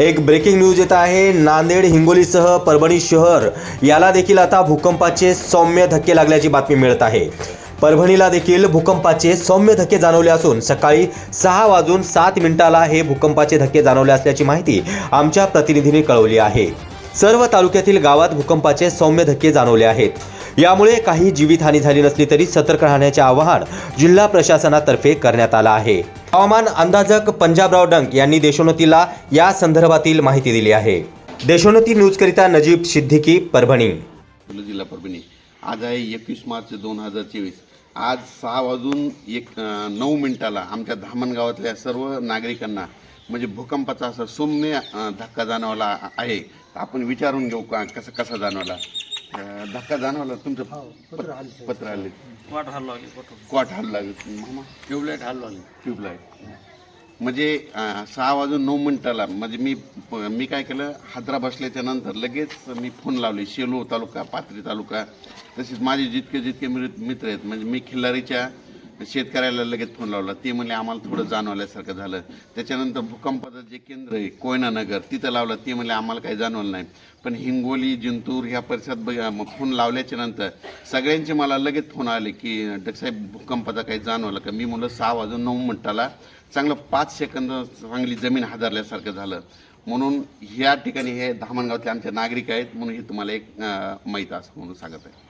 एक breaking news येत आहे. नांदेड हिंगोलीसह परभणी शहर याला देखील आता भूकंपाचे सौम्य धक्के लागल्याची बातमी मिळत आहे. परभणीला देखील भूकंपाचे सौम्य धक्के जाणवले असून सकाळी सहा वाजून सात मिनिटाला हे भूकंपाचे धक्के जाणवले असल्याची माहिती आमच्या प्रतिनिधीने कळवली आहे. सर्व तालुक्यातील गावात भूकंपाचे सौम्य धक्के जाणवले आहेत. यामुळे काही जीवितहानी झाली नसली तरी सतर्क राहण्याचे आवाहन जिल्हा प्रशासनातर्फे करण्यात आलं आहे. हवामान अंदाजक पंजाबराव डंक यांनी देशोन्नतीला या संदर्भातील माहिती दिली आहे. देशोन्नती न्यूजकरिता नजीब सिद्दीकी परभणी. जिल्हा परभणी. आज आहे एकवीस मार्च दोन हजार चोवीस. आज सहा वाजून एक नऊ मिनिटाला आमच्या धामण गावातल्या सर्व नागरिकांना म्हणजे भूकंपाचा असा सौम्य धक्का जाणवला आहे. आपण विचारून घेऊ का कसा कसा जाणवला? अं, धक्का जाणवला तुमचं पत- पत्र आले. वाट हल्ला लागली फोटो क्वाट हल्ला मामा? ट्यूबलाईट हल्ला लागली. ट्यूबलाईट म्हणजे अं, सहा वाजून नऊ मिनिटाला म्हणजे मी मी काय केलं हादरा बसल्याच्या नंतर लगेच मी फोन लावले शेलू तालुका पाथरी तालुका. तसेच माझे जितके जितके मित्र मित्र आहेत म्हणजे मी खिल्लारीच्या शेतकऱ्याला लगेच फोन लावला. ते म्हणले आम्हाला थोडं जाणवल्यासारखं झालं. त्याच्यानंतर भूकंपाचं जे केंद्र आहे कोयना नगर तिथं लावलं. ते म्हणले आम्हाला काही जाणवलं नाही. पण हिंगोली जिंतूर ह्या परिसरात बघ मग फोन लावल्याच्या नंतर सगळ्यांचे मला लगेच फोन आले की डकसाहेब भूकंपाचा काही जाणवलं का? मी म्हणलं सहा वाजून नऊ मिनटाला चांगलं पाच सेकंद चांगली जमीन हादरल्यासारखं झालं. म्हणून ह्या ठिकाणी हे धामणगावचे आमचे नागरिक आहेत म्हणून हे तुम्हाला एक माहीत असं म्हणून सांगत आहे.